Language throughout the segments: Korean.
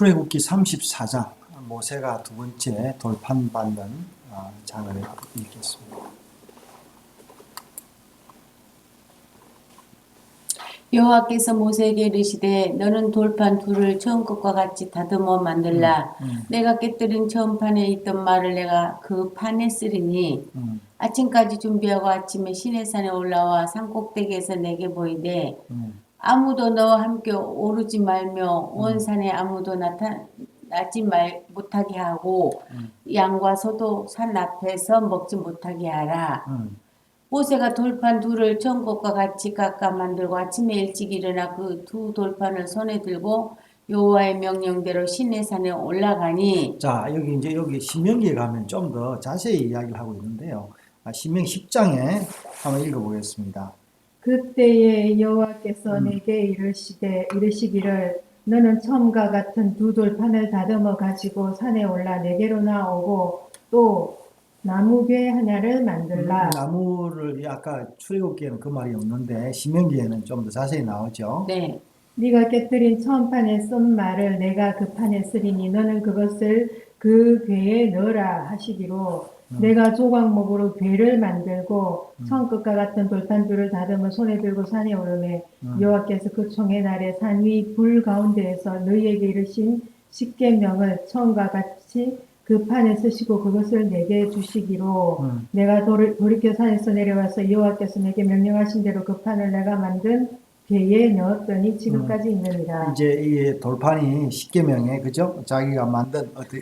출애굽기 34장 모세가 두 번째 돌판받는 어, 장을 읽겠습니다. 여호와께서 모세에게 이르시되 너는 돌판 둘을 처음 것과 같이 다듬어 만들라. 음, 내가 깨뜨린 처음 판에 있던 말을 내가 그 판에 쓰리니 음, 아침까지 준비하고 아침에 시내산에 올라와 산꼭대기에서 내게 보이되 음, 아무도 너와 함께 오르지 말며 온 산에 아무도 나타나지 말 못하게 하고 음. 양과 소도 산 앞에서 먹지 못하게 하라. 음. 모세가 돌판 둘을 천국과 같이 깎아 만들고 아침에 일찍 일어나 그 두 돌판을 손에 들고 여호와의 명령대로 시내산에 올라가니 자 여기 이제 여기 신명기에 가면 좀 더 자세히 이야기를 하고 있는데요. 아, 신명 10장에 한번 읽어보겠습니다. 그때에 여호와께서 음. 내게 이르시되 이르시기를 너는 처음과 같은 두 돌판을 다듬어 가지고 산에 올라 내게로 나오고 또 나무괴 하나를 만들라 음, 나무를 아까 출애굽기에는 그 말이 없는데 신명기에는 좀 더 자세히 나오죠. 네 네가 깨뜨린 처음 판에 쓴 말을 내가 그 판에 쓰리니 너는 그것을 그 괴에 넣으라 하시기로 음. 내가 조각목으로 괴를 만들고 음. 처음 것과 같은 돌판 둘을 다듬어 손에 들고 산에 오르매 음. 여호와께서 그 총의 날에 산 위 불 가운데에서 너희에게 이르신 십계명을 처음과 같이 그 판에 쓰시고 그것을 내게 주시기로 음. 내가 돌, 돌이켜 산에서 내려와서 여호와께서 내게 명령하신 대로 그 판을 내가 만든 배에 넣었더니 지금까지 있느니라. 이제 이 돌판이 십계명에 그죠? 자기가 만든 어떻게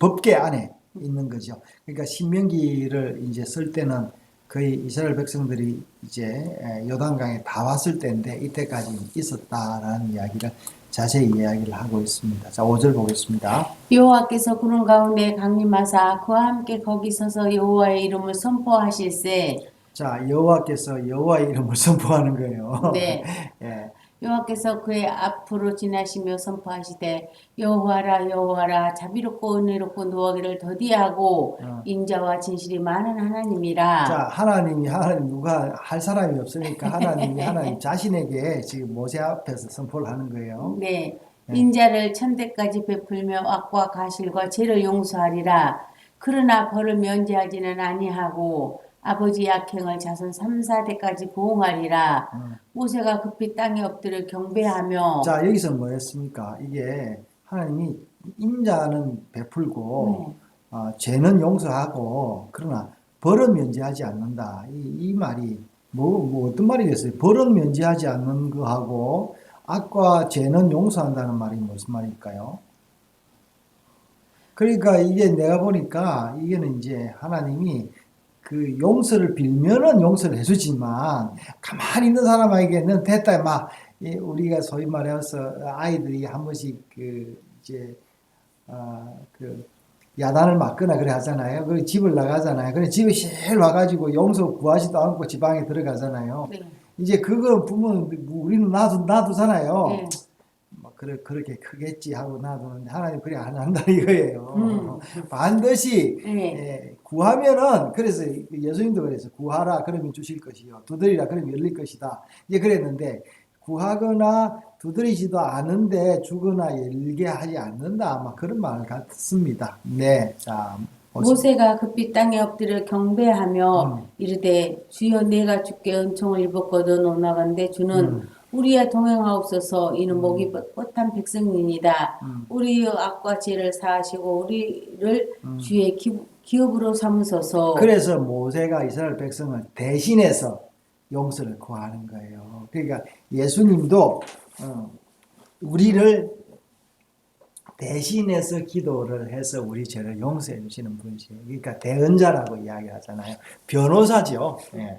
법계 안에 있는 거죠. 그러니까 신명기를 이제 쓸 때는 거의 이스라엘 백성들이 이제 에, 요단강에 다 왔을 때인데 이때까지 있었다라는 이야기를 자세히 이야기를 하고 있습니다. 자, 5절 보겠습니다. 여호와께서 구름 가운데 강림하사 그와 함께 거기 서서 여호와의 이름을 선포하실세 자, 여호와께서 여호와의 이름을 선포하는 거예요. 네 예. 여호와께서 그의 앞으로 지나시며 선포하시되 여호와라 여호와라 자비롭고 은혜롭고 노하기를 더디하고 어. 인자와 진실이 많은 하나님이라 자, 하나님이 하나님 누가 할 사람이 없으니까 하나님이 하나님 자신에게 지금 모세 앞에서 선포를 하는 거예요. 네 네. 인자를 천대까지 베풀며 악과 가실과 죄를 용서하리라 그러나 벌을 면제하지는 아니하고 아버지 약행을 자손 3, 4대까지 보응하리라 음. 모세가 급히 땅에 엎드려 경배하며 자, 여기서 뭐였습니까? 이게 하나님이 인자는 베풀고 네. 어, 죄는 용서하고 그러나 벌은 면제하지 않는다. 이, 이 말이 뭐, 뭐 어떤 말이겠어요? 벌은 면제하지 않는 거하고 악과 죄는 용서한다는 말이 무슨 말일까요? 그러니까 이게 내가 보니까 이게는 이제 하나님이 그 용서를 빌면은 용서를 해주지만 가만히 있는 사람에게는 됐다 막이 우리가 소위 말해서 아이들이 한 번씩 그 이제 아그 야단을 맞거나 그래 하잖아요. 그리고 집을 나가잖아요. 그래 집에 실 와가지고 용서 구하지도 않고 지방에 들어가잖아요. 네. 이제 그거 부모는 우리는 놔두 놔두잖아요. 네. 뭐 그래 그렇게 크겠지 하고 놔두는데 하나님 그래 안 한다 이거예요. 음. 반드시 네. 예, 구하면은 그래서 예수님도 그래서 구하라 그러면 주실 것이요 두드리라 그러면 열릴 것이다 이제 그랬는데 구하거나 두드리지도 않은데 주거나 열게 하지 않는다 아마 그런 말 같습니다. 네, 자 모세가 급히 땅에 엎드려 경배하며 음. 이르되 주여 내가 주께 은총을 입었거든 오나간데 주는 음. 우리와 동행하옵소서 이는 목이 뻣뻣한 백성이니이다 음. 우리의 악과 죄를 사하시고 우리를 음. 주의 기, 기업으로 삼으소서 그래서 모세가 이스라엘 백성을 대신해서 용서를 구하는 거예요. 그러니까 예수님도 어, 우리를 대신해서 기도를 해서 우리 죄를 용서해 주시는 분이세요. 그러니까 대언자라고 이야기하잖아요. 변호사죠. 예.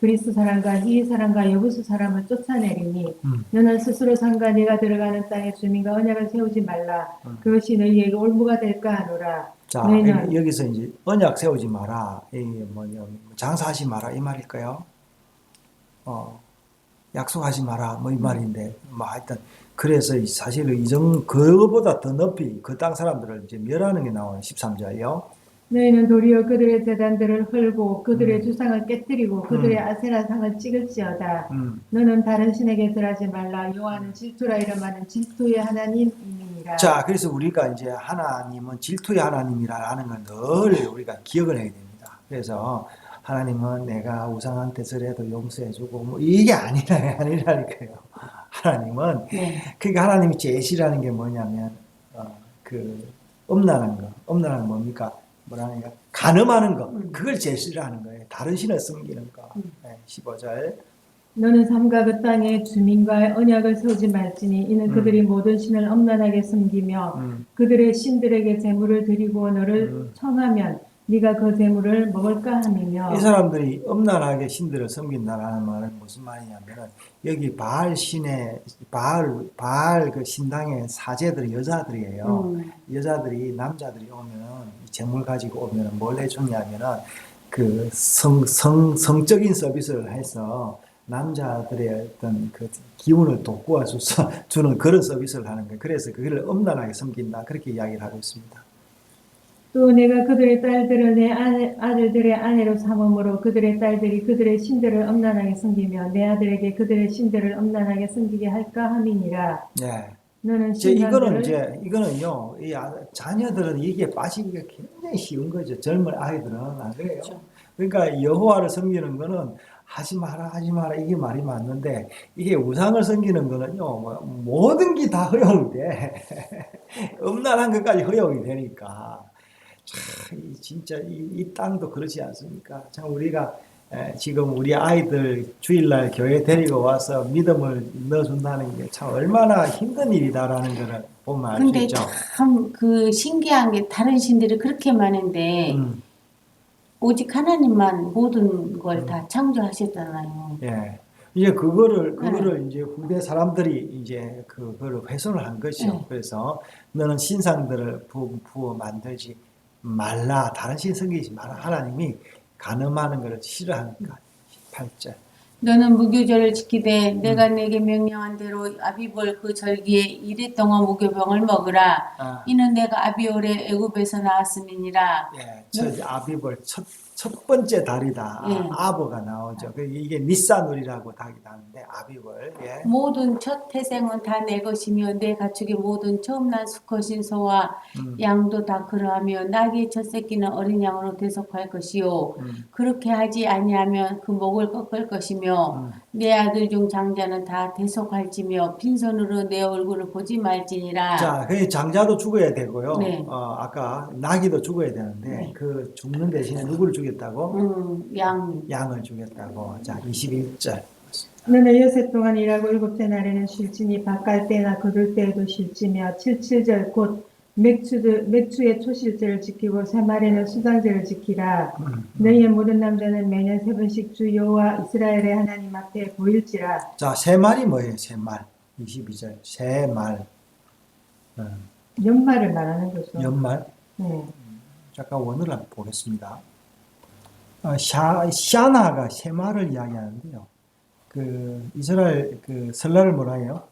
그리스 사람과 히위 사람과 여부수 사람을 쫓아내리니 음. 너는 스스로 상가 네가 들어가는 땅의 주민과 언약을 세우지 말라 음. 그것이 너희에게 올무가 될까 하노라 자. 여기- 여기서 이제 언약 세우지 마라. 이 뭐냐, 장사하지 마라 이 말일까요? 어, 약속하지 마라 뭐 이 말인데, 뭐 하여튼 그래서 이 사실은 이정 그거보다 더 높이 그 땅 사람들을 이제 멸하는 게 나와요. 13절이요. 너희는 도리어 그들의 재단들을 헐고 그들의 음. 주상을 깨뜨리고 그들의 아세라상을 찍을지어다. 음. 너는 다른 신에게 절하지 말라. 여호와는 질투라 이름하는 질투의 하나님이니라. 자, 그래서 우리가 이제 하나님은 질투의 하나님이라는 걸 늘 우리가 기억을 해야 됩니다. 그래서 하나님은 내가 우상한테 절해도 용서해주고 뭐 이게 아니라 아니라니까요. 하나님은 네. 그러니까 하나님이 제시라는 게 뭐냐면 어, 그 엄란한 거, 엄란한 건 뭡니까? 뭐라니까 간음하는 거, 음. 그걸 제시를 하는 거예요. 다른 신을 섬기는 거. 음. 네, 15절. 너는 삼가 그 땅의 주민과의 언약을 세우지 말지니 이는 음. 그들이 모든 신을 엄란하게 섬기며 음. 그들의 신들에게 제물을 드리고 너를 음. 청하면 네가 그 제물을 먹을까 함이며 이 사람들이 엄란하게 신들을 섬긴다라는 말은 무슨 말이냐면은 여기 바알 신의 바알 바알 그 신당의 사제들이 여자들이에요. 음. 여자들이 남자들이 오면은 이 재물 가지고 오면은 뭘 해주냐면은 그 성 성 성적인 서비스를 해서 남자들의 어떤 그 기운을 돋구어 주는 그런 서비스를 하는 거예요. 그래서 그걸 엄란하게 섬긴다 그렇게 이야기를 하고 있습니다. 또 내가 그들의 딸들을 내 아내, 아들들의 아내로 삼음으로 그들의 딸들이 그들의 신들을 엄란하게 섬기며 내 아들에게 그들의 신들을 엄란하게 섬기게 할까 함이니라 예. 너는 이제 이거는 이제 이거는요, 이 아- 자녀들은 이게 빠지기가 굉장히 쉬운 거죠. 젊은 아이들은 안 그래요. 그렇죠. 그러니까 여호와를 섬기는 거는 하지 마라, 하지 마라 이게 말이 맞는데 이게 우상을 섬기는 거는요, 뭐 모든 게 다 허용이 돼. 음란한 것까지 허용이 되니까 참, 이 진짜 이, 이 땅도 그렇지 않습니까? 참 우리가 에, 지금 우리 아이들 주일날 교회 데리고 와서 믿음을 넣어준다는 게 참 얼마나 힘든 일이다라는 거를 보면 알 수 근데 있죠. 참 그 신기한 게 다른 신들이 그렇게 많은데 음, 오직 하나님만 모든 걸 다 창조하셨잖아요. 예. 이제 그거를 네. 그거를 이제 후대 사람들이 이제 그거를 훼손을 한 것이죠. 네. 그래서 너는 신상들을 부, 부어 만들지 말라. 다른 신 섬기지 마라. 하나님이 간음하는 것을 싫어하니까. 18절. 너는 무교절을 지키되 내가 내게 명령한 대로 아비볼 그 절기에 이래 동안 무교병을 먹으라. 아, 이는 내가 아비올의 애굽에서 나왔음이니라. 예, 저 아비벌 첫, 첫 번째 달이다. 예. 아, 아버가 나오죠. 그 이게 니사누리라고 닭이 나는데 아비벌. 예. 모든 첫 태생은 다 내 것이며 내 가축의 모든 처음 난 수컷인 소와 음, 양도 다 그러하며 나귀의 첫 새끼는 어린 양으로 대속할 것이요 음, 그렇게 하지 아니하면 그 목을 꺾을 것이며 음. 내 아들 중 장자는 다 대속할지며 빈손으로 내 얼굴을 보지 말지니라 자, 그 장자도 죽어야 되고요. 네. 어, 아까 나귀도 죽어야 되는데 네. 그 죽는 대신에 누구를 죽 였다고? 음, 양 양을 죽였다고. 자, 21절. 너는 여세 동안 일하고 일곱째 날에는 쉴지니 밭갈 때나 거둘 때에도 쉴지며 칠칠절 곧 맥추드, 맥추의 초실절을 지키고 새말에는 수장절을 지키라 음. 너희의 모든 남자는 매년 세 번씩 주 여호와 이스라엘의 하나님 앞에 보일지라 자, 세 말이 뭐예요? 세 말. 22절. 세 말. 어, 연말을 말하는 거죠. 연말. 네. 잠깐 원을 한번 보겠습니다. 어, 샤, 샤나가 세 말을 이야기하는데요. 그 이스라엘 그 설날을 뭐라 해요?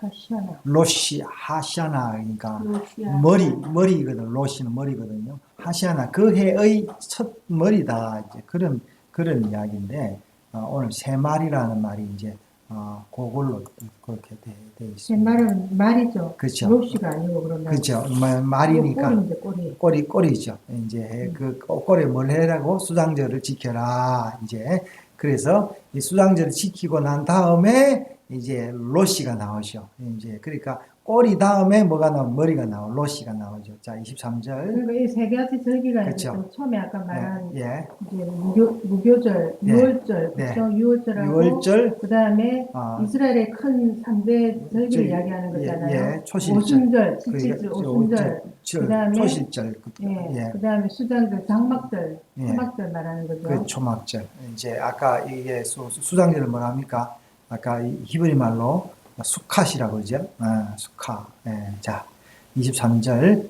하시아나. 로시 하샤나 그러니까 로시아. 머리 머리거든 로시는 머리거든요. 하샤나 그 해의 첫 머리다 이제 그런 그런 이야기인데 어, 오늘 세 말이라는 말이 이제 어, 그걸로 그렇게 돼, 돼제 있습니다. 말은 말이죠. 그렇죠. 로시가 아니고 그런다. 그렇죠. 마- 말이니까 꼬리인데 꼬리. 꼬리 꼬리죠. 이제 그 꼬리에 뭘 해라고 수장절을 지켜라. 이제 그래서 이 수장절을 지키고 난 다음에 이제 로시가 나오죠. 이제 그러니까 꼬리 다음에 뭐가 나오 머리가 나오 로시가 나오죠. 자, 23절. 그러니까 이세 가지 절기가 그렇죠. 처음에 아까 말한 예. 예. 이제 무교, 무교절, 네. 유월절, 네. 그렇죠? 유월절하고 유월절 그 다음에 아, 이스라엘의 큰 3대 절기를 저기, 이야기하는 예, 거잖아요. 예, 초실절. 오순절, 그러니까 칠칠절, 저- 오순절, 저- 그다음에 초실절. 그- 예, 예. 그 다음에 수장절, 장막절, 예. 초막절 말하는 거죠. 그 초막절. 이제 아까 이게 수, 수장절은 뭐랍니까? 아까 이 히브리 말로 수캇이라고 그러죠. 아, 수카. 예, 자, 23절.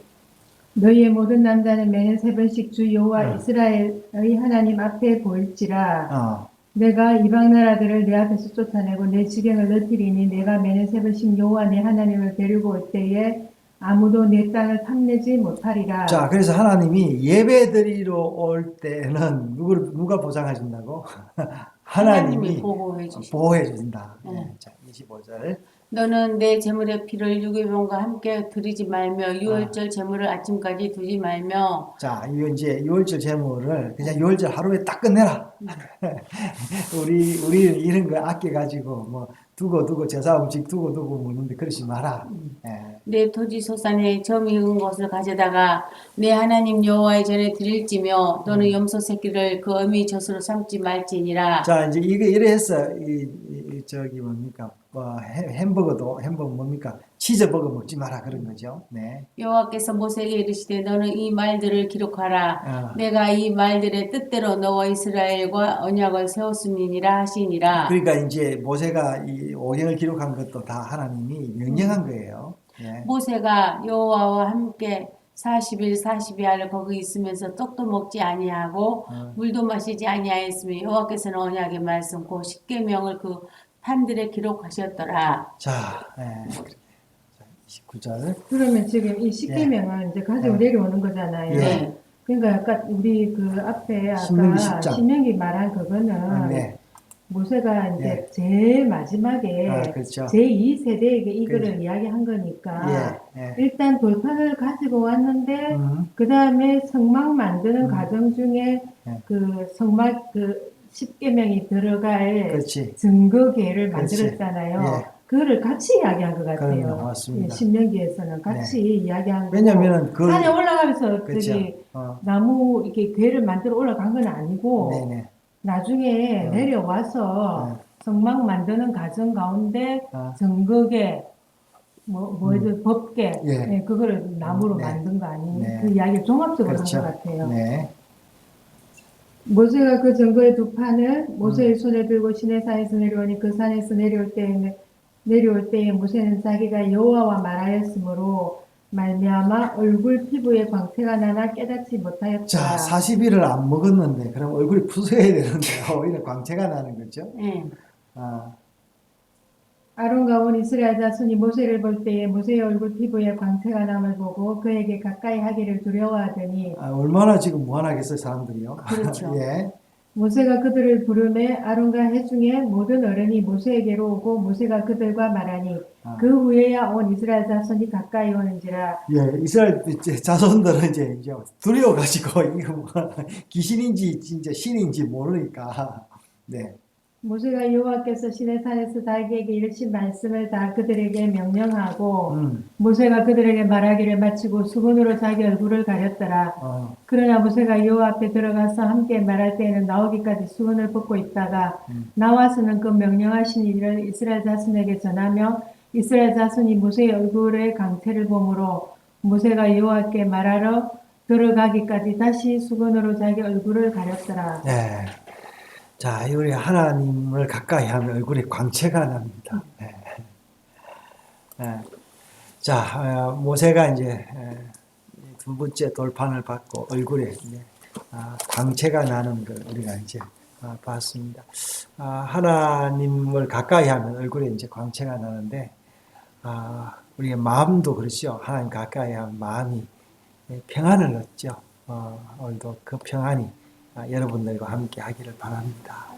너희의 모든 남자는 매년 세 번씩 주 여호와 네. 이스라엘의 하나님 앞에 보일지라 어, 내가 이방 나라들을 내 앞에서 쫓아내고 내 지경을 넓히리니 내가 매년 세 번씩 여호와 내 하나님을 데리고 올 때에 아무도 내 땅을 탐내지 못하리라. 자, 그래서 하나님이 예배 드리러 올 때는 누구를 누가 보장하신다고? 하나님이 하나님이 보호해 주시. 보호해 주신다. 네. 네. 자, 25절. 너는 내 제물의 피를 유괴병과 함께 드리지 말며 아. 유월절 제물을 아침까지 두지 말며 자, 이 이제 6월절 제물을 그냥 6월절 하루에 딱 끝내라. 우리 우리 이런 거 아껴 가지고 뭐 두고 두고 제사 음식 두고 두고 먹는데 그러지 마라. 예. 내 토지 소산에 점이 익은 것을 가져다가 내 하나님 여호와의 전에 드릴지며 너는 음. 염소 새끼를 그 어미 젖으로 삼지 말지니라. 자, 이제 이게 이래 해서 이, 이- 이 저기 뭡니까? 뭐 햄- 햄버거도 햄버거 뭡니까? 치즈버거 먹지 마라 그런 거죠. 네. 여호와께서 모세에게 이르시되 너는 이 말들을 기록하라. 어. 내가 이 말들의 뜻대로 너와 이스라엘과 언약을 세웠음이니라 하시니라. 그러니까 이제 모세가 이 오경을 기록한 것도 다 하나님이 명령한 거예요. 예. 모세가 여호와와 함께 40일 42일 거기 있으면서 떡도 먹지 아니하고 어. 물도 마시지 아니하였으며 여호와께서는 언약의 말씀 그 십계명을 그 판들에 기록하셨더라. 자, 예. 자, 29절. 그러면 지금 이 십계명은 이제 가지고 네. 내려오는 거잖아요. 예. 네. 그러니까 아까 우리 그 앞에 아까 신명기 십장. 신명기 말한 그거는 아, 네. 모세가 이제 예. 제일 마지막에 아, 그렇죠. 제2세대에게 이거를 그렇죠. 이야기한 거니까 예. 예. 일단 돌판을 가지고 왔는데 음. 그 다음에 성막 만드는 음. 과정 중에 예. 그 성막 그 십계명이 들어갈 그렇지. 증거계를 그렇지. 만들었잖아요. 예. 그거를 같이 이야기한 것 그럼요. 같아요. 맞습니다. 네. 예, 신명기에서는 같이 이야기한 거고 왜냐면은 그 산에 올라가면서 그렇죠. 저기 어. 나무 이렇게 괴를 만들어 올라간 건 아니고 네네. 나중에 어. 내려와서 어. 성막 만드는 과정 가운데 어. 증거계 뭐 뭐든 법계 예. 예, 그거를 나무로 네. 만든 거 아니에요? 네. 그 이야기를 종합적으로 그렇죠. 한것 같아요. 네. 모세가 그 증거의 두 판을 음. 모세의 손에 들고 시내산에서 내려오니 그 산에서 내려올 때에 내려올 때에 모세는 자기가 여호와와 말하였으므로 말미암아 얼굴 피부에 광채가 나나 깨닫지 못하였다. 자, 40일을 안 먹었는데 그럼 얼굴이 부서야 되는데 오히려 광채가 나는 거죠. 네. 아, 아론과 온 이스라엘 자손이 모세를 볼 때에 모세의 얼굴 피부에 광채가 남을 보고 그에게 가까이 하기를 두려워하더니 아, 얼마나 지금 무한하겠어요, 사람들이요. 그렇죠. 예. 모세가 그들을 부르매 아론과 해중에 모든 어른이 모세에게로 오고 모세가 그들과 말하니 아. 그 후에야 온 이스라엘 자손이 가까이 오는지라 예, 이스라엘 이제 자손들은 이제, 이제 두려워가지고 이거 뭐 귀신인지 진짜 신인지 모르니까 네, 모세가 여호와께서 시내산에서 자기에게 이르신 말씀을 다 그들에게 명령하고 음, 모세가 그들에게 말하기를 마치고 수건으로 자기 얼굴을 가렸더라 어, 그러나 모세가 여호와 앞에 들어가서 함께 말할 때에는 나오기까지 수건을 벗고 있다가 음. 나와서는 그 명령하신 일을 이스라엘 자손에게 전하며 이스라엘 자손이 모세의 얼굴의 강태를 보므로 모세가 여호와께 말하러 들어가기까지 다시 수건으로 자기 얼굴을 가렸더라. 네. 자, 우리 하나님을 가까이 하면 얼굴에 광채가 납니다. 네. 네. 자, 어, 모세가 이제 에, 두 번째 돌판을 받고 얼굴에 아, 광채가 나는 걸 우리가 이제 아, 봤습니다. 아, 하나님을 가까이 하면 얼굴에 이제 광채가 나는데, 아, 우리의 마음도 그렇죠. 하나님 가까이 하면 마음이 평안을 얻죠. 어, 오늘도 그 평안이 아, 여러분들과 함께 하기를 바랍니다.